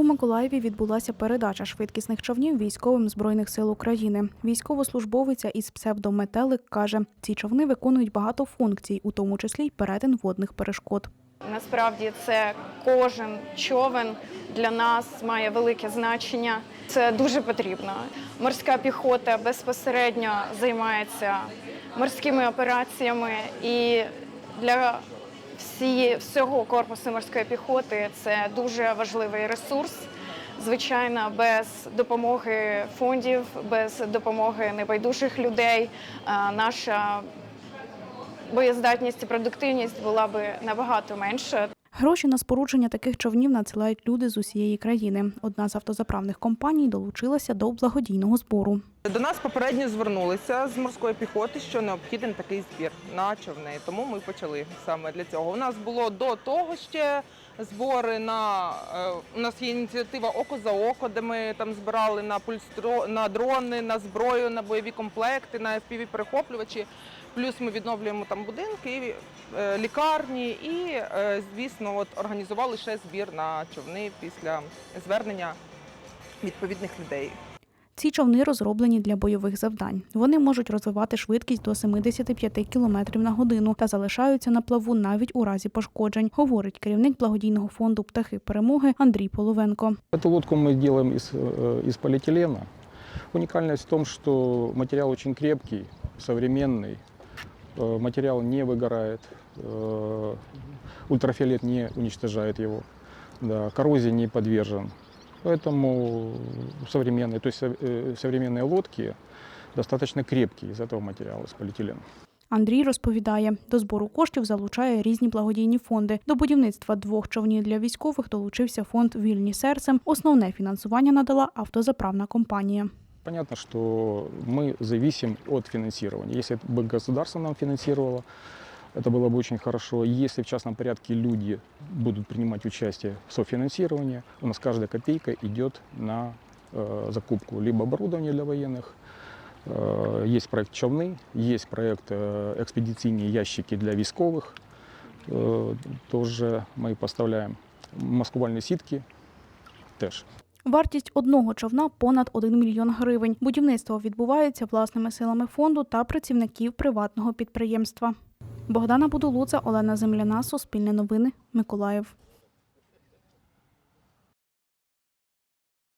У Миколаєві відбулася передача швидкісних човнів військовим збройних сил України. Військовослужбовиця із псевдометелик каже, ці човни виконують багато функцій, у тому числі й перетин водних перешкод. Насправді це кожен човен для нас має велике значення. Це дуже потрібно. Морська піхота безпосередньо займається морськими операціями, і для всі, всього корпусу морської піхоти це дуже важливий ресурс. Звичайно, без допомоги фондів, без допомоги небайдужих людей наша боєздатність і продуктивність була би набагато менша. Гроші на спорудження таких човнів надсилають люди з усієї країни. Одна з автозаправних компаній долучилася до благодійного збору. До нас попередньо звернулися з морської піхоти, що необхідний такий збір на човни. Тому ми почали саме для цього. У нас було до того ще збори на е, у нас є ініціатива Око за око, де ми там збирали на пульстро на дрони, на зброю, на бойові комплекти, на fpv перехоплювачі. Плюс ми відновлюємо там будинки, е, лікарні і, е, звісно, от організували ще збір на човни після звернення відповідних людей. Ці човни розроблені для бойових завдань. Вони можуть розвивати швидкість до 75 км на годину та залишаються на плаву навіть у разі пошкоджень, говорить керівник благодійного фонду Птахи перемоги Андрій Половенко. Эту лодку мы делаем из, э, из полиэтилена. Уникальность в том, что материал очень крепкий, современный, э, материал не выгорает, э, ультрафиолет не уничтожает его, да, коррозии не подвержен. Поэтому современные, то есть э, современные лодки достаточно крепкие из этого материала, из полиэтилена. Андрій розповідає, до збору коштів залучає різні благодійні фонди. До будівництва двох човнів для військових долучився фонд Вільні серцем. Основне фінансування надала автозаправна компанія. Понятно, что мы зависим от финансирования. Если бы государство нам финансировало, это было бы очень хорошо. Если в частном порядке люди будут принимать участие в софинансировании, у нас каждая копейка идет на э, закупку либо оборудования для военных, э, есть проект «Човны», есть проект э, «Экспедицийные ящики для військовых», э, тоже мы поставляем маскувальные сітки теж. Вартість одного човна понад 1 мільйон гривень. Будівництво відбувається власними силами фонду та працівників приватного підприємства. Богдана Будулуца, Олена Земляна, Суспільне новини, Миколаїв.